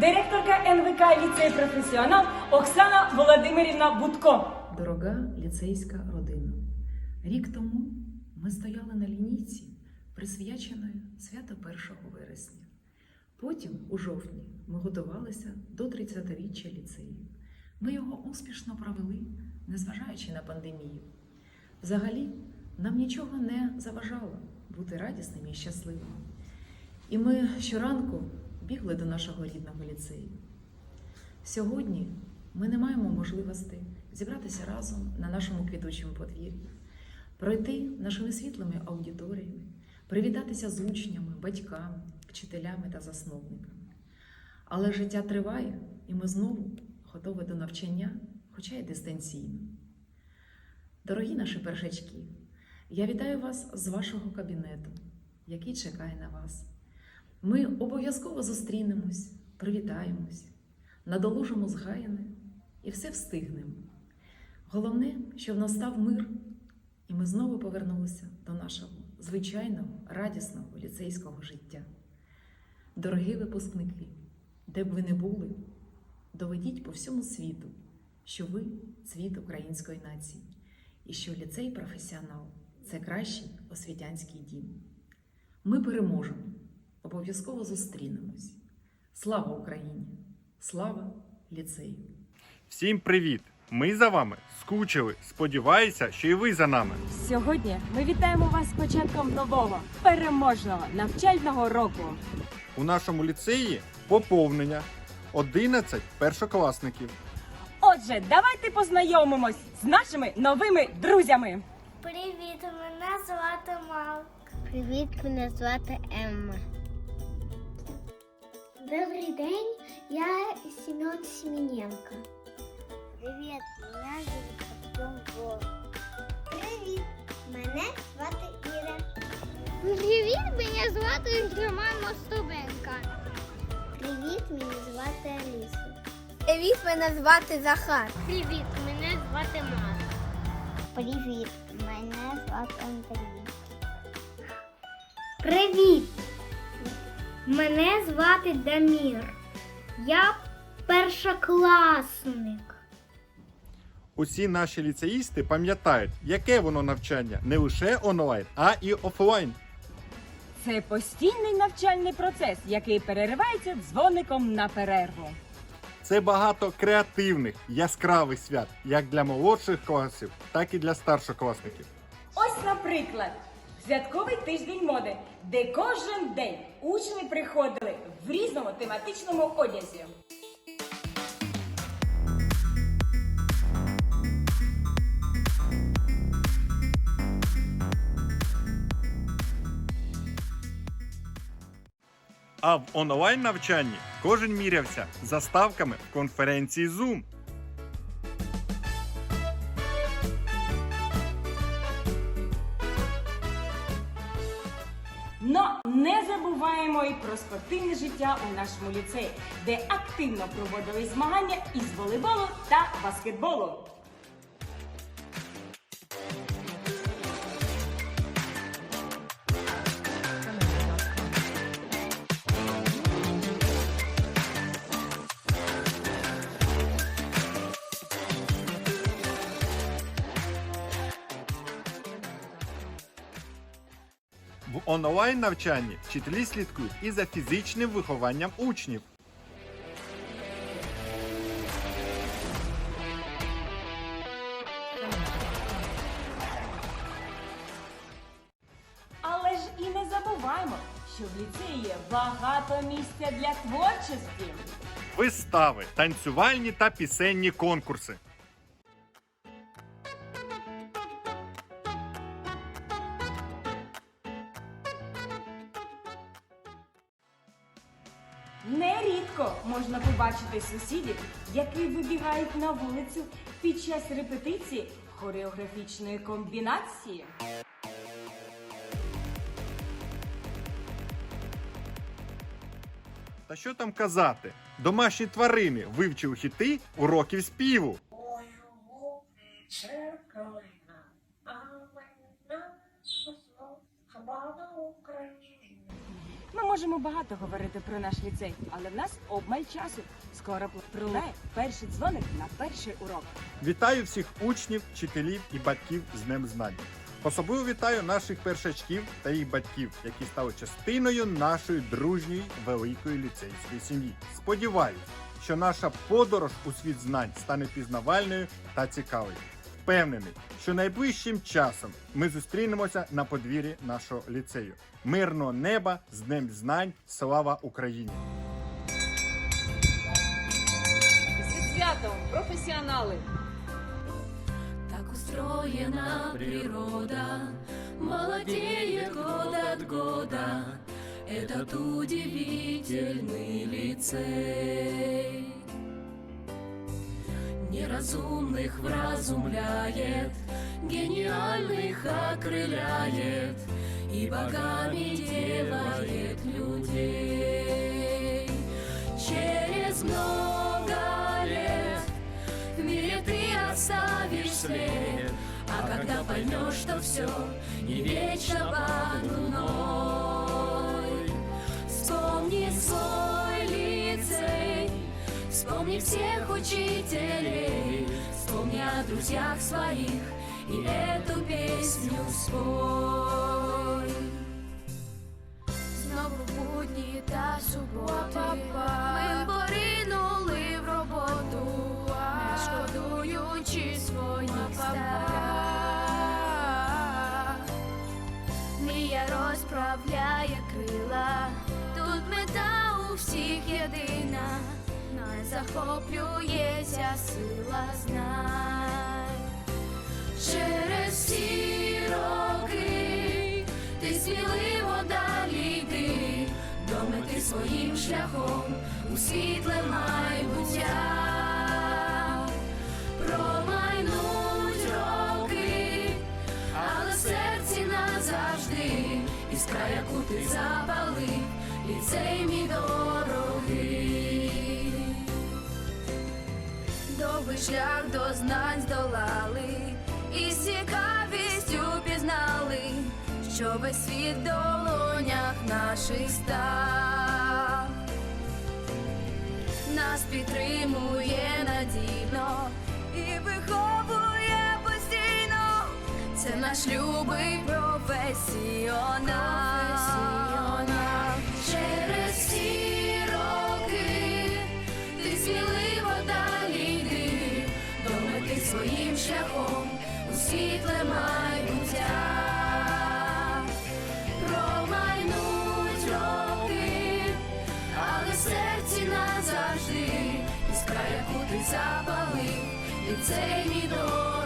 директорка НВК ліцей професіонал Оксана Володимирівна Будко. Дорога ліцейська родина. Рік тому ми стояли на лінійці, присвяченої свято 1 вересня. Потім, у жовтні, ми готувалися до 30-річчя ліцею. Ми його успішно провели, незважаючи на пандемію. Взагалі, нам нічого не заважало бути радісними і щасливими. І ми щоранку бігли до нашого рідного ліцею. Сьогодні ми не маємо можливості зібратися разом на нашому квітучому подвір'ї, пройти нашими світлими аудиторіями, привітатися з учнями, батьками, вчителями та засновниками. Але життя триває, і ми знову готові до навчання, хоча й дистанційно. Дорогі наші першачки, я вітаю вас з вашого кабінету, який чекає на вас. Ми обов'язково зустрінемось, привітаємось, надолужимо згаяне і все встигнемо. Головне, щоб настав мир, і ми знову повернулися до нашого звичайного, радісного ліцейського життя. Дорогі випускники, де б ви не були, доведіть по всьому світу, що ви цвіт української нації, і що ліцей професіонал це кращий освітянський дім. Ми переможемо, обов'язково зустрінемось. Слава Україні! Слава ліцею! Всім привіт! Ми за вами скучили. Сподіваюся, що і ви за нами. Сьогодні ми вітаємо вас з початком нового переможного навчального року. У нашому ліцеї поповнення 11 першокласників. Отже, давайте познайомимось з нашими новими друзями. Привіт, мене звати Мал. Привіт, мене звати Емма. Добрий день, я Семен Семененко. Привіт, мене звати Артем Вол. Привіт, мене звати Іра. Привіт, мене звати Роман Мостовенка. Привіт, мене звати Аліса. Привіт, мене звати Захар. Привіт, мене звати Марк. Привіт, мене звати Андрій. Привіт! Мене звати Дамір. Я першокласник. Усі наші ліцеїсти пам'ятають, яке воно навчання не лише онлайн, а і офлайн. Це постійний навчальний процес, який переривається дзвоником на перерву. Це багато креативних, яскравих свят, як для молодших класів, так і для старшокласників. Ось, наприклад, святковий тиждень моди, де кожен день учні приходили в різному тематичному одязі. А в онлайн навчанні кожен мірявся заставками в конференції Zoom. Не забуваємо і про спортивне життя у нашому ліцеї, де активно проводили змагання із волейболу та баскетболу. В онлайн навчанні вчителі слідкують і за фізичним вихованням учнів. Але ж і не забуваємо, що в ліцеї є багато місця для творчості. Вистави, танцювальні та пісенні конкурси. Нерідко можна побачити сусідів, які вибігають на вулицю під час репетиції хореографічної комбінації. Та що там казати? Домашні тварини вивчили хіти уроків співу. Ой, це калина, а мене хіба на Україні. Ми можемо багато говорити про наш ліцей, але в нас обмаль часу. Скоро пролунає перший дзвоник на перший урок. Вітаю всіх учнів, вчителів і батьків з Днем Знань. Особливо вітаю наших першачків та їх батьків, які стали частиною нашої дружньої великої ліцейської сім'ї. Сподіваюсь, що наша подорож у світ знань стане пізнавальною та цікавою. Впевнений, що найближчим часом ми зустрінемося на подвір'ї нашого ліцею. Мирного неба з Днем Знань! Слава Україні! Зі святом, професіонали! Так устроена природа, молодеет год от года. Этот удивительный лицей. Неразумных вразумляет, гениальных окрыляет и богами делает людей. Через много лет в мире ты оставишь след, а когда поймешь, что все не вечно под всех учителей, вспомни о друзьях своих и эту песню спой. Знову будні та суботи Ми поринули в роботу, не шкодуючи своїх старах. Мрія розправляє крила, тут мета у всіх єдина, захоплюється сила знань. Через всі роки ти сміливо далі йди, до мети своїм шляхом у світле майбуття. Серці назавжди іскра, яку ти запалив, ліцей мій шлях до знань здолали, і з цікавістю пізнали, що весь світ в долонях наших став. Нас підтримує надійно і виховує постійно. Це наш любий професіонал. Через всі шляхом у світле майбуття. Промайнуть роки, але в серці назавжди іскра, яку ти запалив, і цей мій дорогий.